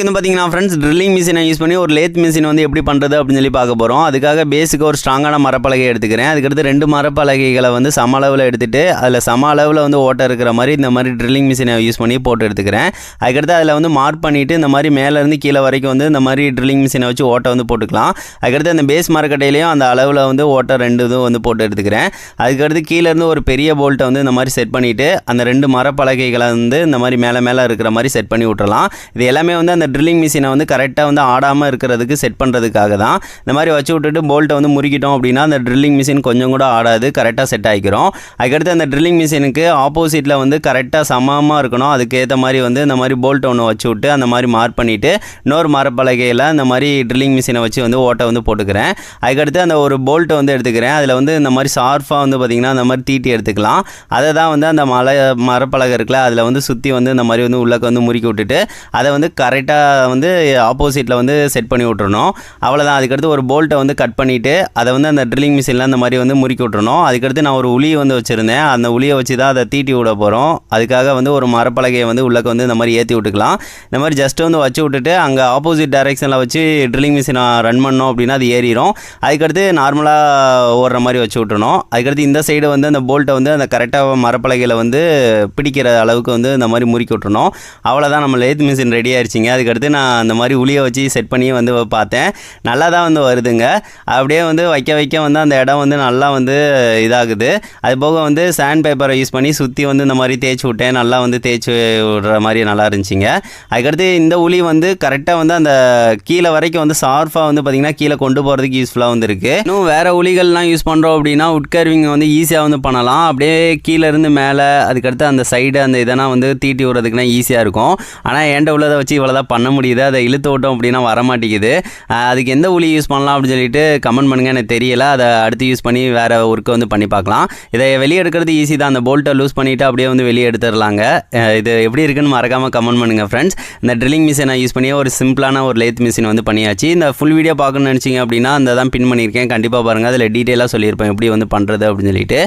இது பார்த்தீங்கன்னா friends drilling மிஷினை யூஸ் பண்ணி ஒரு லேத் மிஷின் வந்து எப்படி பண்ணுறது அப்படின்னு சொல்லி பார்க்க போகிறோம் அதுக்காக பேஸுக்கு ஒரு ஸ்ட்ராங்கான மரப்பலகை எடுத்துக்கிறேன். அதுக்கடுத்து ரெண்டு மரப்பலகைகளை வந்து சம அளவில் எடுத்துகிட்டு அதில் சம அளவில் வந்து ஓட்டை இருக்கிற மாதிரி இந்த மாதிரி ட்ரில்லிங் மிஷினை யூஸ் பண்ணி போட்டு எடுத்துக்கிறேன். அதுக்கடுத்து அதில் வந்து மார்க் பண்ணிவிட்டு இந்த மாதிரி மேலேருந்து கீழே வரைக்கும் வந்து இந்த மாதிரி ட்ரில்லிங் மிஷினை வச்சு ஓட்டை வந்து போட்டுக்கலாம். அதுக்கடுத்து அந்த பேஸ் மரக்கட்டையிலையும் அந்த அளவில் வந்து ஓட்டை ரெண்டு இதுவும் வந்து போட்டு எடுத்துக்கிறேன். அதுக்கடுத்து கீழேருந்து ஒரு பெரிய போல்ட்டை வந்து இந்த மாதிரி செட் பண்ணிவிட்டு அந்த ரெண்டு மரப்பலகைகளை வந்து இந்த மாதிரி மேலே மேலே இருக்கிற மாதிரி செட் பண்ணி விட்டுறலாம் இது எல்லாமே வந்து அந்த ட்ரில்லிங் மிஷினை வந்து கரெக்டாக வந்து ஆடாமல் இருக்கிறதுக்கு செட் பண்ணுறதுக்காக தான் இந்த மாதிரி வச்சு விட்டுட்டு போல்ட்டை வந்து முறுக்கிட்டோம் அப்படின்னா அந்த ட்ரில்லிங் மிஷின் கொஞ்சம் கூட ஆடாது கரெக்டாக செட் ஆகிக்கிறோம். அதுக்கடுத்து அந்த ட்ரில்லிங் மிஷினுக்கு ஆப்போசிட்டில் வந்து கரெக்டாக சமமாக இருக்கணும். அதுக்கேற்ற மாதிரி வந்து இந்த மாதிரி போல்ட் ஒன்று வச்சு விட்டு அந்த மாதிரி மார்க் பண்ணிவிட்டு இன்னொரு மரப்பலகையில் இந்த மாதிரி ட்ரில்லிங் மிஷினை வச்சு வந்து ஓட்டை வந்து போட்டுக்கிறேன். அதுக்கடுத்து அந்த ஒரு போல்ட்டை வந்து எடுத்துக்கிறேன். அதில் வந்து இந்த மாதிரி ஷார்ஃபாக வந்து பார்த்திங்கன்னா அந்த மாதிரி தீட்டி எடுத்துக்கலாம். அதை தான் வந்து அந்த மலை மரப்பலகை இருக்குல்ல அதில் வந்து சுற்றி வந்து இந்த மாதிரி வந்து உள்ளக்க வந்து முறுக்கி விட்டுட்டு அதை வந்து கரெக்டாக வந்து ஆப்போசிட்டில் வந்து செட் பண்ணி விட்டுறணும். அவ்வளோதான் அதுக்கடுத்து ஒரு போல்ட்டை வந்து கட் பண்ணிவிட்டு அதை வந்து அந்த ட்ரில்லிங் மிஷினில் அந்த மாதிரி வந்து முறுக்கி விட்டுறணும். அதுக்கடுத்து நான் ஒரு உளியை வந்து வச்சுருந்தேன். அந்த உளியை வச்சு தான் அதை தீட்டி விட போகிறோம் அதுக்காக வந்து ஒரு மரப்பலகையை வந்து உள்ளக்க வந்து இந்த மாதிரி ஏற்றி விட்டுக்கலாம். இந்த மாதிரி ஜஸ்ட் வந்து வச்சு விட்டுட்டு அங்கே ஆப்போசிட் டைரெக்ஷனில் வச்சு ட்ரில்லிங் மிஷினை ரன் பண்ணோம் அப்படின்னா அது ஏறிடும் அதுக்கடுத்து நார்மலாக ஓடுற மாதிரி வச்சு விட்டுணும் அதுக்கடுத்து இந்த சைடு வந்து அந்த போல்ட்டை வந்து அந்த கரெக்டாக மரப்பலகையில் வந்து பிடிக்கிற அளவுக்கு வந்து இந்த மாதிரி முறுக்கி விட்டுணும் அவ்வளோதான் நம்ம லேத் மிஷின் ரெடி ஆயிடுச்சிங்க அதுக்கடுத்து நான் அந்த மாதிரி உளியை வச்சு செட் பண்ணி வந்து பார்த்தேன். நல்லா தான் வந்து வருதுங்க. அப்படியே வந்து வைக்க வைக்க வந்து அந்த இடம் வந்து நல்லா வந்து இதாகுது. அது போக வந்து சாண்ட் பேப்பரை யூஸ் பண்ணி சுற்றி வந்து இந்த மாதிரி தேய்ச்சி விட்டேன். நல்லா வந்து தேய்ச்சி விடுற மாதிரி நல்லா இருந்துச்சுங்க. அதுக்கடுத்து இந்த உளி வந்து கரெக்டாக வந்து அந்த கீழே வரைக்கும் வந்து ஷார்ப்பாக வந்து பார்த்திங்கன்னா கீழே கொண்டு போகிறதுக்கு யூஸ்ஃபுல்லாக வந்து இருக்குது இன்னும் வேறு உளிகள்லாம் யூஸ் பண்ணுறோம் அப்படின்னா உட்கர்விங் வந்து ஈஸியாக வந்து பண்ணலாம். அப்படியே கீழேருந்து மேலே அதுக்கடுத்து அந்த சைடு அந்த இதெல்லாம் வந்து தீட்டி விடுறதுக்குனா ஈஸியாக இருக்கும். ஆனால் என்கிட்ட உள்ளதை வச்சு இவ்வளோதான் பண்ண முடியுது. அதை இழுத்து விட்டோம் அப்படின்னா வர மாட்டேங்குது அதுக்கு எந்த ஒளி யூஸ் பண்ணலாம் அப்படின்னு சொல்லிட்டு கமெண்ட் பண்ணுங்க. எனக்கு தெரியல. அதை அடுத்து யூஸ் பண்ணி வேறு ஒர்க்கை வந்து பண்ணி பார்க்கலாம். இதை வெளியே எடுக்கிறது ஈஸி தான். அந்த போல்ட்டை லூஸ் பண்ணிவிட்டு அப்படியே வந்து வெளியே எடுத்துடலாங்க. இது எப்படி இருக்குன்னு மறக்காமல் கமெண்ட் பண்ணுங்கள் ஃப்ரெண்ட்ஸ் இந்த ட்ரில்லிங் மிஷினை யூஸ் பண்ணியே ஒரு சிம்பிளான ஒரு லேத் மிஷின் வந்து பண்ணியாச்சு. இந்த ஃபுல் வீடியோ பார்க்கணும்னு நினச்சிங்க அப்படின்னா அந்த தான் பின் பண்ணியிருக்கேன். கண்டிப்பாக பாருங்கள் அதில் டீட்டெயிலாக சொல்லியிருப்பேன் எப்படி வந்து பண்ணுறது அப்படின்னு சொல்லிட்டு.